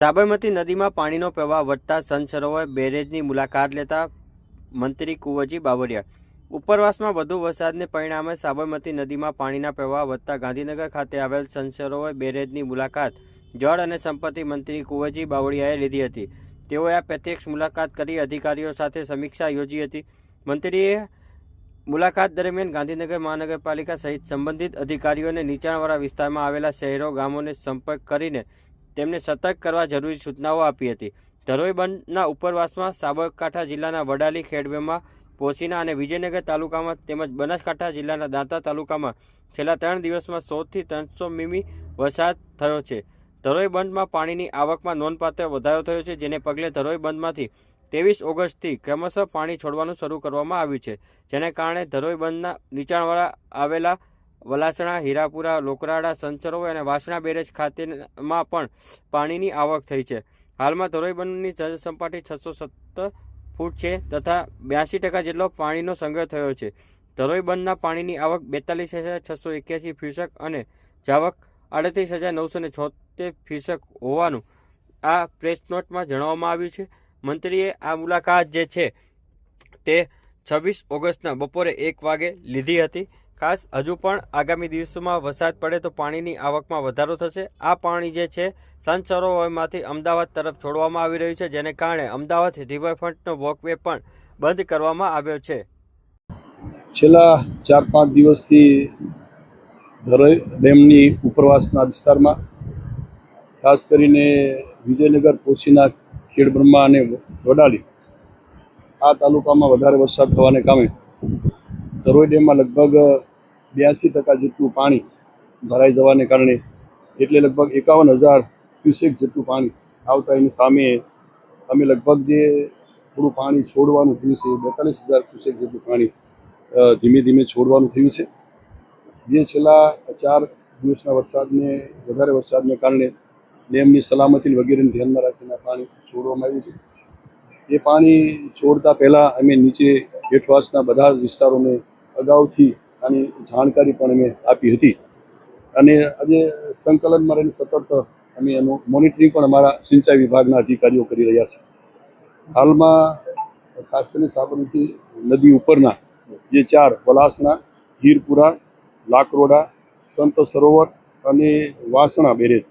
સાબરમતી નદીમાં પાણીનો પ્રવાહ વધતા સંત સરોવર બેરેજની મુલાકાત લેતા મંત્રી કુંવરજી બાવળિયા. ઉપરવાસમાં વધુ વરસાદને પરિણામે સાબરમતી નદીમાં પાણીના પ્રવાહ વધતા ગાંધીનગર ખાતે આવેલ સંત સરોવર બેરેજની મુલાકાત જળ અને સંપત્તિ મંત્રી કુંવરજી બાવળિયાએ લીધી હતી. તેઓએ આ પ્રત્યક્ષ મુલાકાત કરી અધિકારીઓ સાથે સમીક્ષા યોજી હતી. મંત્રીએ મુલાકાત દરમિયાન ગાંધીનગર મહાનગરપાલિકા સહિત સંબંધિત અધિકારીઓને નીચાણવાળા વિસ્તારમાં આવેલા શહેરો ગામોને સંપર્ક કરીને તેમને સતર્ક કરવા જરૂરી સૂચનાઓ આપી હતી. ધરોઈ બંધના ઉપરવાસમાં સાબરકાંઠા જિલ્લાના વડાલી ખેડવેમાં પોચીના અને વિજયનગર તાલુકામાં તેમજ બનાસકાંઠા જિલ્લાના દાંતા તાલુકામાં છેલ્લા ત્રણ દિવસમાં સોથી ત્રણસો મીમી વરસાદ થયો છે. ધરોઈ બંધમાં પાણીની આવકમાં નોંધપાત્ર વધારો થયો છે, જેને પગલે ધરોઈ બંધમાંથી ત્રેવીસ ઓગસ્ટથી ક્રમશઃ પાણી છોડવાનું શરૂ કરવામાં આવ્યું છે, જેને કારણે ધરોઈ બંધના નીચાણવાળા આવેલા વલાસણા, હીરાપુરા, લોકરાડા સંસરોવર અને વાસણા બેરેજ ખાતેમાં પણ પાણીની આવક થઈ છે. હાલમાં ધરોઈ બંધની જળ સપાટી છસો સત્તર ફૂટ છે તથા બ્યાસી ટકા જેટલો પાણીનો સંગ્રહ થયો છે. ધરોઈ બંધના પાણીની આવક બેતાલીસ હજાર છસો એક્યાસી ફીસક અને જાવક આડત્રીસ હજાર નવસો ને છોતેર ફીસક હોવાનું આ પ્રેસ નોટમાં જણાવવામાં આવ્યું છે. મંત્રીએ આ મુલાકાત જે છે તે છવ્વીસ ઓગસ્ટના બપોરે એક વાગે લીધી હતી. ખાસ હજુ પણ આગામી દિવસોમાં વરસાદ પડે તો પાણીની આવકમાં વધારો થશે. આ પાણી જે છે સંત સરોવરમાંથી અમદાવાદ તરફ છોડવામાં આવી રહ્યું છે, જેને કારણે અમદાવાદ રિવરફ્રન્ટનો વોકવે પણ બંધ કરવામાં આવ્યો છે. છેલ્લા ચાર પાંચ દિવસથી ધરોઈ ડેમની ઉપરવાસના વિસ્તારમાં, ખાસ કરીને વિજયનગર કોશીના ખેડબ્રહ્મા અને વડાલી આ તાલુકામાં વધારે વરસાદ થવાને કારણે ધરોઈ ડેમમાં લગભગ બ્યાસી ટકા જેટલું પાણી ભરાઈ જવાને કારણે એટલે લગભગ એકાવન હજાર ક્યુસેક જેટલું પાણી આવતા એની સામે અમે લગભગ જે થોડું પાણી છોડવાનું થયું છે, બેતાલીસ હજાર ક્યુસેક જેટલું પાણી ધીમે ધીમે છોડવાનું થયું છે. જે છેલ્લા ચાર દિવસના વરસાદને, વધારે વરસાદને કારણે ડેમની સલામતી વગેરેને ધ્યાનમાં રાખીને પાણી છોડવામાં આવ્યું છે. એ પાણી છોડતા પહેલાં અમે નીચે હેઠવાસના બધા વિસ્તારોને અગાઉથી આની જાણકારી પણ અમે આપી હતી. અને આજે સંકલનમાં રહીને સતત અમે એનું મોનિટરિંગ પણ અમારા સિંચાઈ વિભાગના અધિકારીઓ કરી રહ્યા છે. હાલમાં ખાસ કરીને સાબરમતી નદી ઉપરના જે ચાર વલાસના હીરપુરા લાકરોડા, સંત સરોવર અને વાસણા બેરેજ,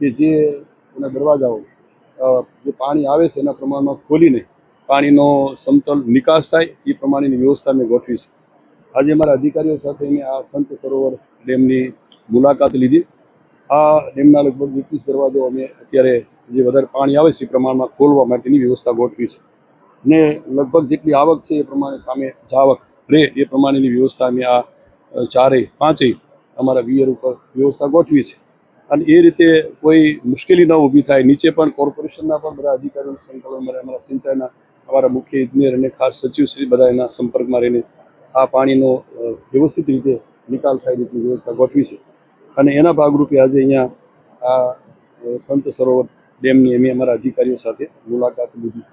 કે જે એના દરવાજાઓ જે પાણી આવે છે એના પ્રમાણમાં ખોલીને પાણીનો સમતલ નિકાસ થાય એ પ્રમાણેની વ્યવસ્થા મેં ગોઠવી આજે અમારા અધિકારીઓ સાથે અમે આ સંત સરોવર ડેમની મુલાકાત લીધી. આ ડેમના લગભગ એકવીસ દરવાજો અમે અત્યારે જે વધારે પાણી આવે છે એ પ્રમાણમાં ખોલવા માટેની વ્યવસ્થા ગોઠવી છે. ને લગભગ જેટલી આવક છે એ પ્રમાણે સામે જાવક રહે એ પ્રમાણેની વ્યવસ્થા અમે આ ચારેય પાંચેય અમારા વિયર ઉપર વ્યવસ્થા ગોઠવી છે. અને એ રીતે કોઈ મુશ્કેલી ન ઊભી થાય. નીચે પણ કોર્પોરેશનના પણ બધા અધિકારીઓનું સંકલન રહે, અમારા સિંચાઈના અમારા મુખ્ય ઇજનેર અને ખાસ સચિવ શ્રી બધા એના સંપર્કમાં રહીને આ પાણીનો વ્યવસ્થિત રીતે નિકાલ થાય રીતની વ્યવસ્થા ગોઠવી છે. અને એના ભાગરૂપે આજે અહીંયા આ સંત સરોવર ડેમની અમે અમારા અધિકારીઓ સાથે મુલાકાત લીધી.